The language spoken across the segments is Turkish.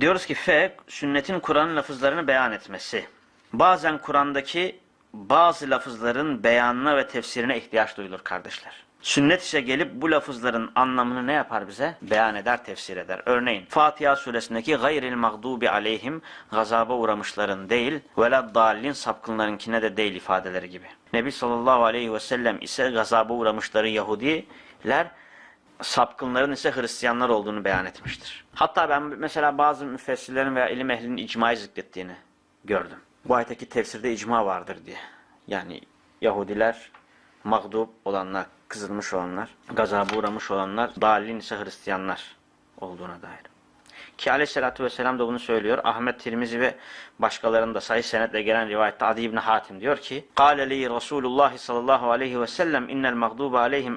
Diyoruz ki F, sünnetin Kur'an'ın lafızlarını beyan etmesi. Bazen Kur'an'daki bazı lafızların beyanına ve tefsirine ihtiyaç duyulur kardeşler. Sünnet ise gelip bu lafızların anlamını ne yapar bize? Beyan eder, tefsir eder. Örneğin Fatiha suresindeki gayril mağdubi aleyhim gazaba uğramışların değil velad dallin sapkınlarınkine de değil ifadeleri gibi. Nebi sallallahu aleyhi ve sellem ise gazaba uğramışları Yahudiler sapkınların ise Hristiyanlar olduğunu beyan etmiştir. Hatta ben mesela bazı müfessirlerin veya ilim ehlinin icmayı zikrettiğini gördüm. Bu ayetteki tefsirde icma vardır diye. Yani Yahudiler mağdup olanlar, kızılmış olanlar, gazaba uğramış olanlar, dalin ise Hristiyanlar olduğuna dair. Ki aleyhissalatü vesselam da bunu söylüyor. Ahmet Tirmizi ve başkalarının da sayı senetle gelen rivayette Adi İbni Hatim diyor ki Kale li Resulullah sallallahu aleyhi ve sellem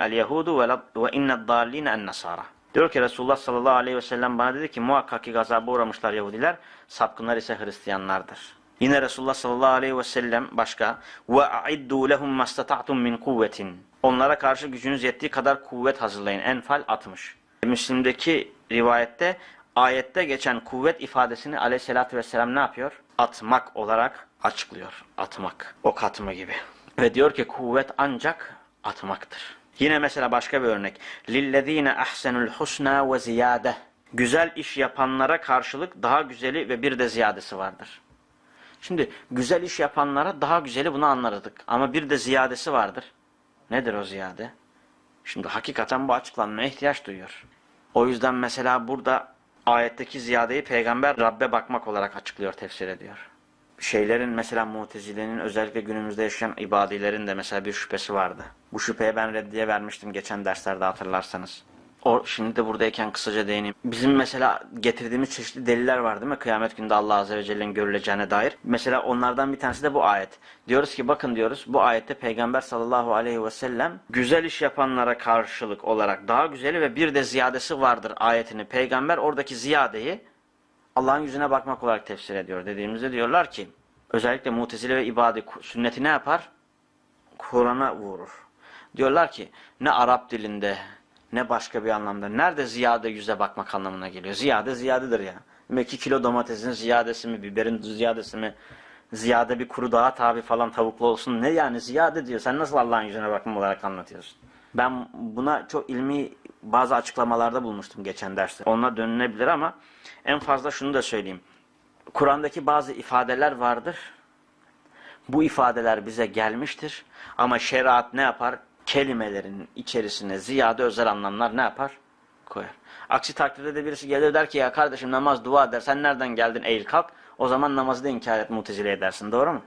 el yehudu ve inned dalline en nasara. Diyor ki Resulullah sallallahu aleyhi ve sellem bana dedi ki muhakkak ki gazaba uğramışlar Yahudiler, sapkınlar ise Hristiyanlardır. Yine Resulullah sallallahu aleyhi ve sellem başka ve aiddu lehum mastata'tum min kuvvetin. Onlara karşı gücünüz yettiği kadar kuvvet hazırlayın. Enfal 60. Müslim'deki rivayette ayette geçen kuvvet ifadesini aleyhissalatü vesselam ne yapıyor? Atmak olarak açıklıyor. Atmak. Ok atma gibi. Ve diyor ki kuvvet ancak atmaktır. Yine mesela başka bir örnek. Lillezine ahsenul husna ve ziyade. Güzel iş yapanlara karşılık daha güzeli ve bir de ziyadesi vardır. Şimdi güzel iş yapanlara daha güzeli bunu anladık. Ama bir de ziyadesi vardır. Nedir o ziyade? Şimdi hakikaten bu açıklanmaya ihtiyaç duyuyor. O yüzden mesela burada ayetteki ziyadeyi peygamber Rabbe bakmak olarak açıklıyor, tefsir ediyor. Şeylerin mesela mutezilenin özellikle günümüzde yaşayan ibadilerin de mesela bir şüphesi vardı. Bu şüpheye ben reddiye vermiştim geçen derslerde hatırlarsanız. O şimdi de buradayken kısaca değineyim. Bizim mesela getirdiğimiz çeşitli deliller var değil mi? Kıyamet günde Allah Azze ve Celle'nin görüleceğine dair. Mesela onlardan bir tanesi de bu ayet. Diyoruz ki bakın diyoruz bu ayette Peygamber sallallahu aleyhi ve sellem güzel iş yapanlara karşılık olarak daha güzeli ve bir de ziyadesi vardır ayetini. Peygamber oradaki ziyadeyi Allah'ın yüzüne bakmak olarak tefsir ediyor. Dediğimizde diyorlar ki özellikle mutezile ve ibadi sünneti ne yapar? Kur'an'a vurur. Diyorlar ki ne Arap dilinde ne başka bir anlamda. Nerede ziyade yüze bakmak anlamına geliyor? Ziyade ziyadedir ya. 2 kilo domatesin ziyadesi mi, biberin ziyadesi mi, ziyade bir kuru daha tabi falan tavuklu olsun. Ne yani ziyade diyor. Sen nasıl Allah'ın yüzüne bakma olarak anlatıyorsun? Ben buna çok ilmi bazı açıklamalarda bulmuştum geçen derste. Ona dönülebilir ama en fazla şunu da söyleyeyim. Kur'an'daki bazı ifadeler vardır. Bu ifadeler bize gelmiştir. Ama şeriat ne yapar? Kelimelerin içerisine ziyade özel anlamlar ne yapar? Koyar. Aksi takdirde de birisi gelir der ki ya kardeşim namaz dua der sen nereden geldin eğil kalk o zaman namazı da inkar et mutezile edersin doğru mu?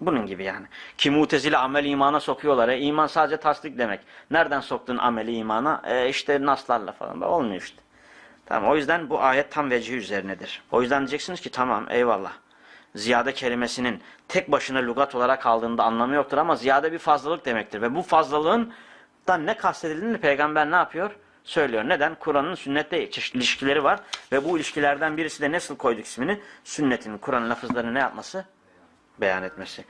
Bunun gibi yani. Ki mutezile amel imana sokuyorlar. E, iman sadece tasdik demek. Nereden soktun ameli imana? E, işte naslarla falan. Olmuyor işte. Tamam o yüzden bu ayet tam vecihi üzerinedir. O yüzden diyeceksiniz ki tamam eyvallah. Ziyade kelimesinin tek başına lügat olarak aldığında anlamı yoktur ama ziyade bir fazlalık demektir. Ve bu fazlalığın da ne kastedildiğini peygamber ne yapıyor? Söylüyor. Neden? Kur'an'ın sünnette ilişkileri var. Ve bu ilişkilerden birisi de nasıl koyduk ismini? Sünnetin, Kur'an'ın lafızlarını ne yapması? Beyan etmesi.